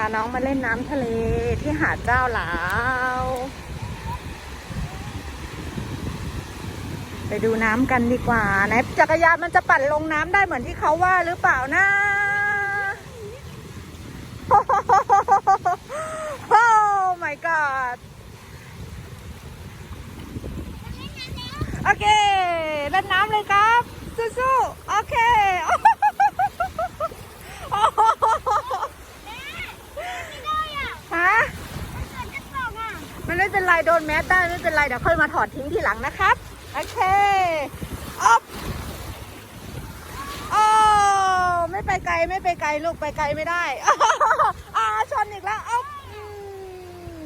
าน้องมาเล่นน้ำทะเลที่หาดเจ้าหลาว ไปดูน้ำกันดีกว่าไหนจักรยานมันจะปั่นลงน้ำได้เหมือนที่เขาว่าหรือเปล่านะโอ้ my god โอเคเล่นน้ำเลยครับสู้ๆโอเค ฮะมันไม่เป็นไร ได้ไม่เป็นไรเดี๋ยวค่อยมาถอดทิ้งทีหลังนะครับ โอเคอ๊บโอ้ไม่ไปไกลไม่ไปไกลลูกไปไกลไม่ได้อ่าชนอีกแล้วอ๊บอืม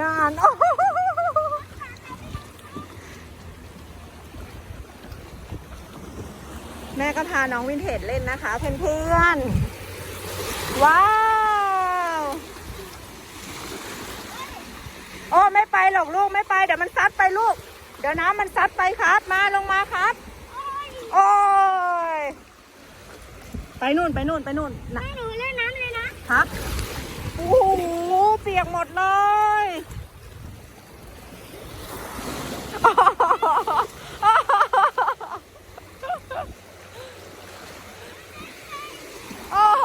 นานโอ้แม่ก็พาน้องวินเทจเล่นนะคะเพื่อนๆว้าว โอ้ ไม่ไปหรอกลูกไม่ไปเดี๋ยวมันซัดไปลูก เดี๋ยวน้ำมันซัดไปครับ มาลงมาครับ โอ้ยไปนู่นไปนู่นไปนู่นนะให้หนูเล่นน้ำเลยนะ ครับโอ้โหเปียกหมดเลย โอ้โห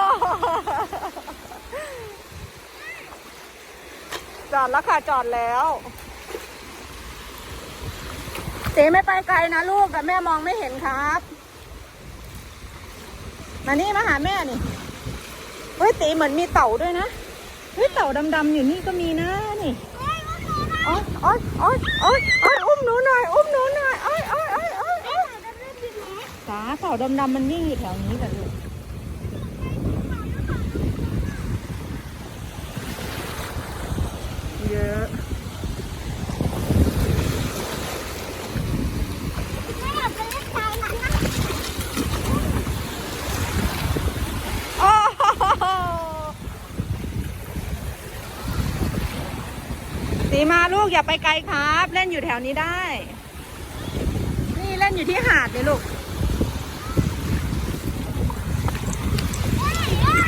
จอ ดแล้วค่ะ จอดแล้ว เจ๊ไม่ไปไกลนะลูกแต่แม่มองไม่เห็นครับ มานี่มาหาแม่นี่เฮ้ยตีเหมือนมีเต่าด้วยนะ เฮ้ยเต่าดำๆอยู่นี่ก็มีนะนี่โอ๊ยโอ๊ยโอ๊ยโอ๊ยโอ๊ยอุ้มหนูหน่อย อุ้มหนูหน่อยโอ๊ยโอ๊ยโอ๊ยโอ๊ยโอ๊ยตาเต่าดำๆมันวิ่งอยู่แถวนี้กันลูกเยอะไม่อยากไป เล่นทรายนั้นะโอ้โหตีมาลูกอย่าไปไกลครับ เล่นอยู่แถวนี้ได้ นี่เล่นอยู่ที่หาดเลยลูกอ้า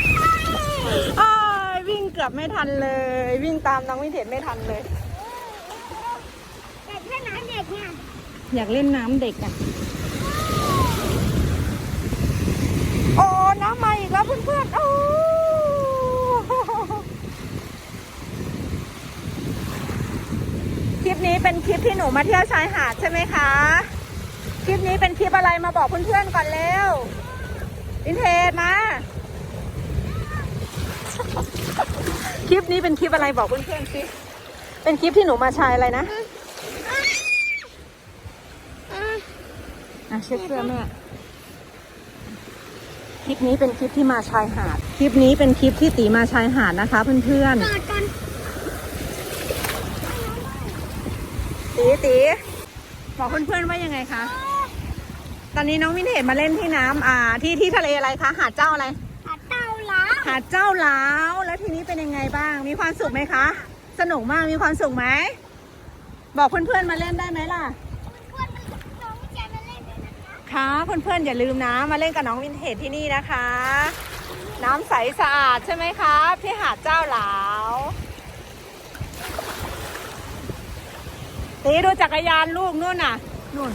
ยวิ่งเกือบไม่ทันเลย วิ่งตามน้องวินเทจไม่ทันเลย แต่แค่น้ำเด็กเนี่ยอยากเล่นน้ำเด็กอะโอ้น้ำมาอีกแล้วเพื่อนๆโอ้คลิปนี้เป็นคลิปที่หนูมาเที่ยวชายหาดใช่ไหมคะ คลิปนี้เป็นคลิปอะไรมาบอกเพื่อนๆก่อนเร็ววินเทจมา คลิปนี้เป็นคลิปอะไรบอกเพื่อนๆสิเป็นคลิปที่หนูมาชายอะไรนะอะเช็ดเสื้อแม่คลิปนี้เป็นคลิปที่มาชายหาด คลิปนี้เป็นคลิปที่ตีมาชายหาดนะคะ เพื่อนกอดกันๆตีตีบอกเพื่อนๆว่ายังไงคะ ตอนนี้น้องวินเทจมาเล่นที่น้ำอ่า ที่ที่ทะเลอะไรคะ หาดเจ้าอะไร หัดเต่าล้าหาดเจ้าหลาวแล้วทีนี้เป็นยังไงบ้าง มีความสุขไหมคะ สนุกมากมีความสุขไหม บอกเพื่อนๆมาเล่นได้ไหมล่ะเพื่อนมันน้องแจมาเล่นด้วยนะคะค่ะเพื่อนๆอย่าลืมนะ มาเล่นกับน้องวินเทจที่นี่นะคะ น้ำใสสะอาดใช่ไหมครับที่หาดเจ้าหลาวตีดูจักรยานลูกนู่นน่ะนู่น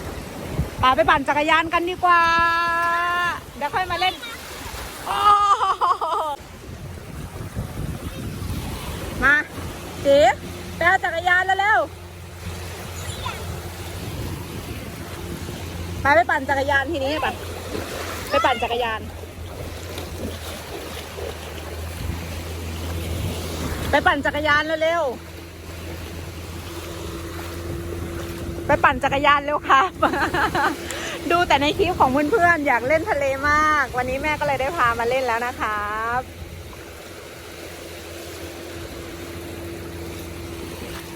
ป่าไปปั่นจักรยานกันดีกว่าเดี๋ยวค่อยมาเล่นโอ้ มาตีไปเอาจักรยานแล้วเร็วไปไปปั่นจักรยานทีนี้ไปไปปั่นจักรยาน ไปปั่นจักรยานเร็วๆไปปั่นจักรยานเร็วครับ ดูแต่ในคลิปของเพื่อนๆอยากเล่นทะเลมาก วันนี้แม่ก็เลยได้พามาเล่นแล้วนะครับ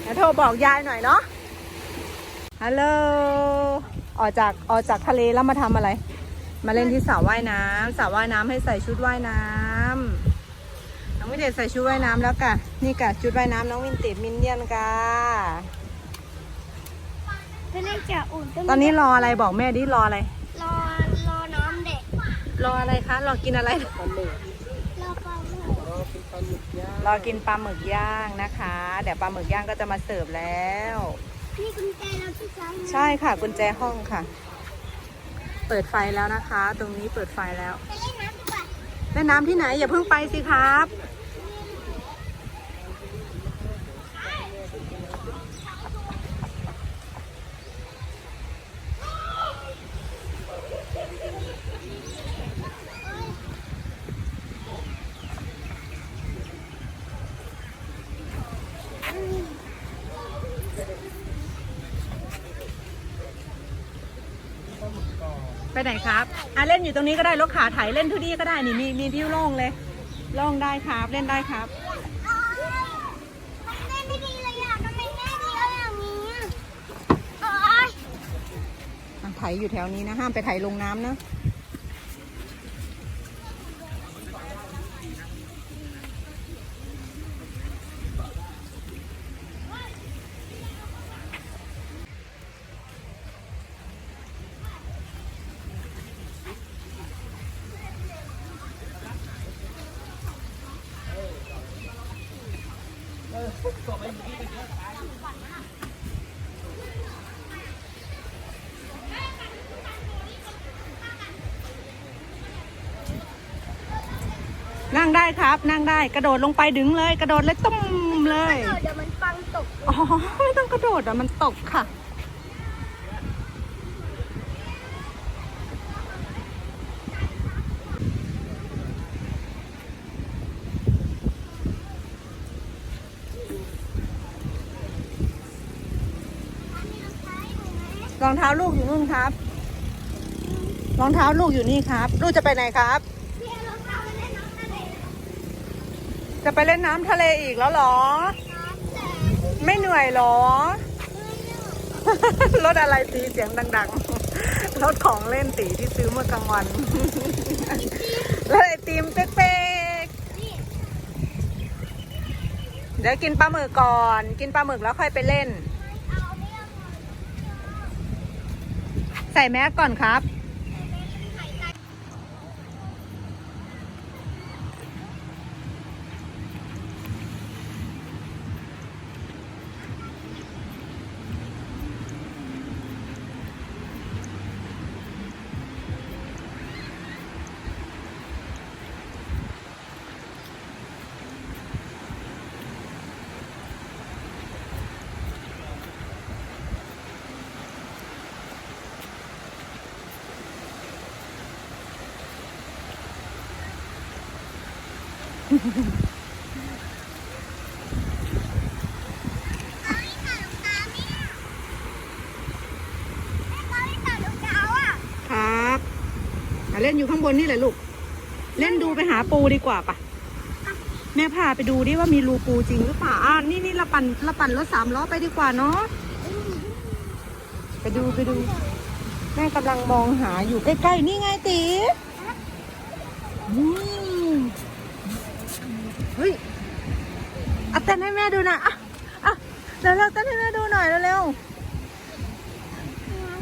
เดี๋ยว โทรบอกยายหน่อยเนาะฮัลโหลออกจากออกจากทะเลแล้วมาทำอะไร มาเล่นที่สระว่ายน้ำสระว่ายน้ำให้ใส่ชุดว่ายน้ำน้องวินเทจใส่ชุดว่ายน้ำแล้วกะนี่กะชุดว่ายน้ำน้องวินเทจมินเนี่ยนกะไปเล่นจ่าอุ่นตอนนี้รออะไรบอกแม่ดิรออะไร รอรอน้ำเด็ก รออะไรคะ รอกินอะไรรอปลาหมึ กอกินปลาหมึกย่างรอกินปลาหมึกย่างนะคะ เดี๋ยวปลาหมึกย่างก็จะมาเสิร์ฟแล้ว นี่กุญแจเราที่ใช้นะใช่ค่ะ กุญแจห้องค่ะ เปิดไฟแล้วนะคะ ตรงนี้เปิดไฟแล้ว ไปเล่นน้ำดีกว่าเล่นน้ำที่ไหนอย่าเพิ่งไปสิครับ ไปไหนครับอะเล่นอยู่ตรงนี้ก็ได้รถขาไถเล่นทุกที่ก็ได้นี่มีมีที่โล่งเลยโล่งได้ครับเล่นได้ครับทำไมแม่ไม่ดีเลยอะทำไมแม่ดีแล้วอย่างนี้อะโอ๊ยอะไถอยู่แถวนี้นะห้ามไปไถลงน้ำนะ นั่งได้ครับ นั่งได้กระโดดลงไปดึงเลย กระโดดเลยตุ้มเลย เดี๋ยวมันฟังตก อ๋อ ไม่ต้องกระโดดอะ มันตกค่ะ รองเท้าลูกอยู่นู่นครับ รองเท้าลูกอยู่นี่ครับ ลูกจะไปไหนครับ จะไปเล่นน้ำทะเลอีกแล้วเหรอ ไม่เหนื่อยเหรอ รถอะไรตีเสียงดังๆ รถของเล่นตีที่ซื้อเมื่อกลางวันรถไอติมเป๊กๆ เดี๋ยวกินปลาหมึกก่อน กินปลาหมึกแล้วค่อยไปเล่น เอาไม่เอา ใส่แมสก่อนครับ เอาไม่ตัดรองเท้าเนี่ยแม่เขาไม่ตัดรองเท้าอะ ครับอะเล่นอยู่ข้างบนนี่แหละลูก เล่นดูไปหาปูดีกว่าปะแม่พาไปดูดิว่ามีรูปูจริงหรือเปล่าอ่านี่นี่เราปั่นเราปั่นรถสามล้อไปดีกว่าเนาะ ไปดูไปดู แม่กำลังมองหาอยู่ใกล้ๆ นี่ไงตีอืม ฮ้ยเอาเต้นให้แม่ดูหนะอะอะเร็วๆเต้นให้แม่ดูหน่อยเร็วหนู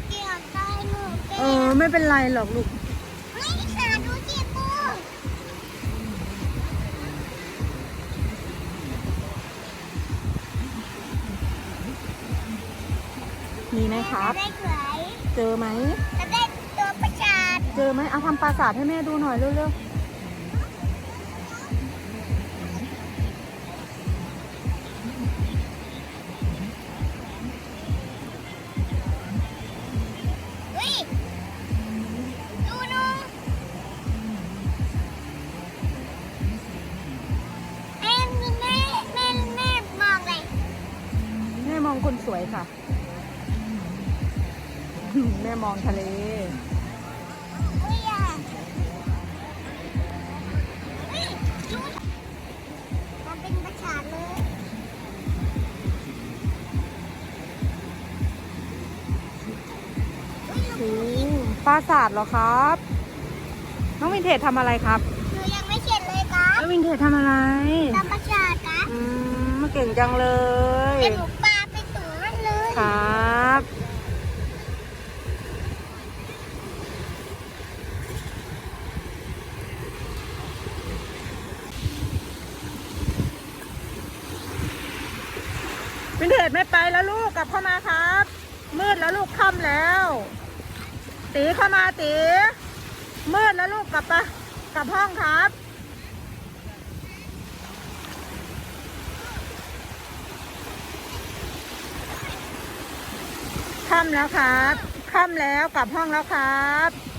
เกลียดตายหนูๆเกเอลียอดไม่เป็นไรหรอกลูก ไม่หาดูสิปูมีไหมครับจะได้สวยเจอไหม จะได้ตัวประชาด เจอไหมเอาทำปราสาทให้แม่ดูหน่อยเร็วเคนสวยค่ะ แม่มองทะเลเฮ้ยอะเฮ้ยดูมันเป็นประชาดเลยโอ้ปราสาทเหรอครับ น้องวินเทจทำอะไรครับหนูยังไม่เสร็จเลยครับน้องวินเทจทำอะไรทำประชาดครับอืมเก่งจังเลยแต่หนูปา ครับ วินเทจไม่ไปแล้วลูกกลับเข้ามาครับ มืดแล้วลูกค่ำแล้ว ตีเข้ามาตีมืดแล้วลูกกลับปะกลับห้องครับ ค่ำแล้วครับ ค่ำแล้วกลับห้องแล้วครับ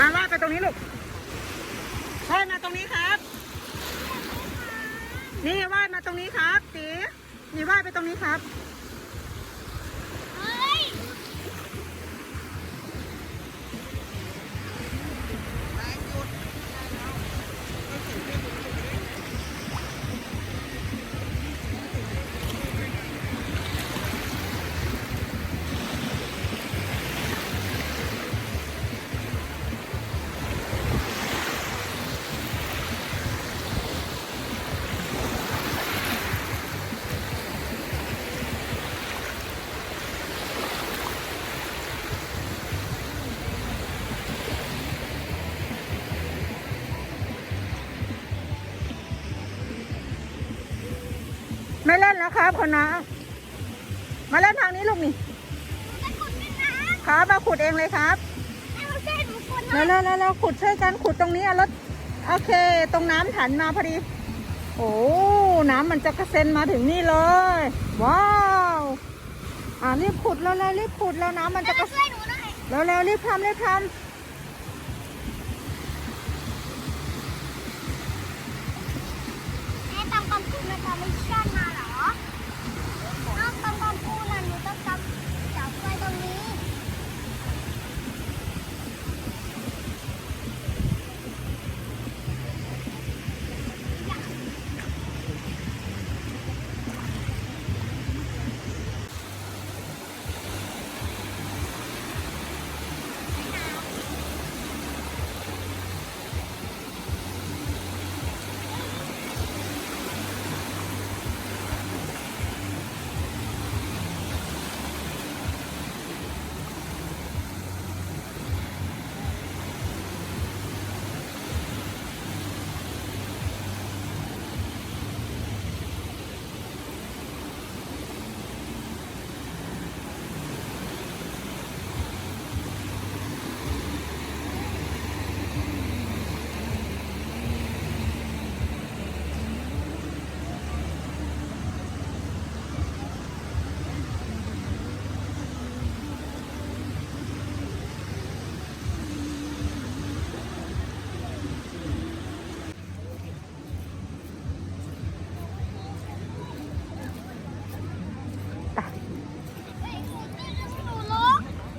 มาว่าไปตรงนี้ลูกว่ายมาตรงนี้ครับ นี่ว่ายมาตรงนี้ครับตีนี่ว่ายไปตรงนี้ครับ นแล้วครับคนนะมาเล่นทางนี้ลูกนี่จะขุดเป็นน้ำครับมาขุดเองเลยครับเอาเส้นหนูขุดหน่แล้อวยแล้วแล้วขุดช่วยกันขุดตรงนี้เอารถโอเค ตรงน้ำถันมาพอดี โอ้น้ำมันจะกระเซ็นมาถึงนี่เลย ว้าวอ่ารีบขุดแล้วแล้วรีบขุดแล้วน้ำมันจะกระช่วยหนูหน่อยแล้วแล้วรีบทำรีบทแ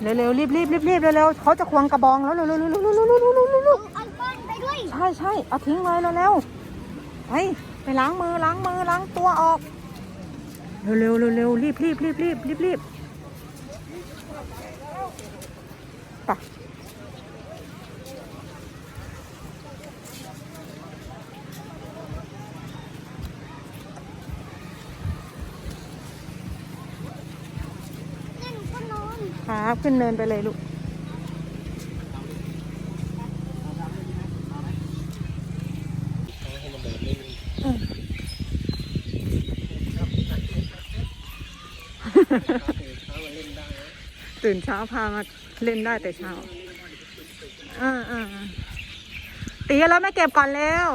เร็วๆรีบรีบรีบรีบเร็วๆเขาจะควงกระบองแล้วเร็วๆเร็วๆเร็วๆเร็วๆเร็วๆเร็วเร็ก้อนไปด้วย ๆใช่ใช่เอาทิ้งเลยเร็วๆไปไปล้างมือล้างมือล้างตัวออก เร็วๆเร็วๆเร็วๆรีบรีบรีบรีบรีบรีบไป ขึ้นเนินไปเลยลูก ตื่นเช้าพามาเล่นได้แต่เช้า อ่าอ่าตีเอารถมาเก็บก่อนเร็ว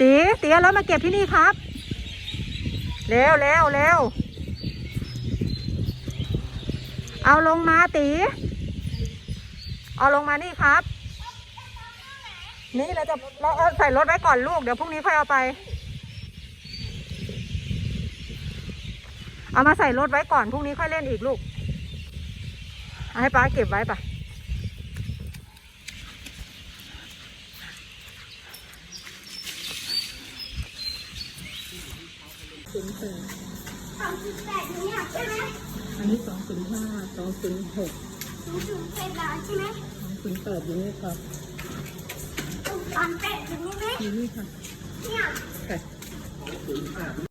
ตีตีเอารถมาเก็บที่นี่ครับ เร็วเร็วเร็ว เอาลงมาตี เอาลงมานี่ครับ นี่เราจะเราเอาใส่รถไว้ก่อนลูก เดี๋ยวพรุ่งนี้ค่อยเอาไป เอามาใส่รถไว้ก่อนพรุ่งนี้ค่อยเล่นอีกลูกให้ป้าเก็บไว้ปะสองจุดแปดเนี่ยใช่ไหม อันนี้สองศูนย์ห้าสองศูนย์หกศูนย์จุดแปดล้านใช่ไหมสองศูนย์แปดอยู่นี่ครับตอนแปดถึงนี่ไหมอยู่นี่ค่ะเนี่ยค่ะ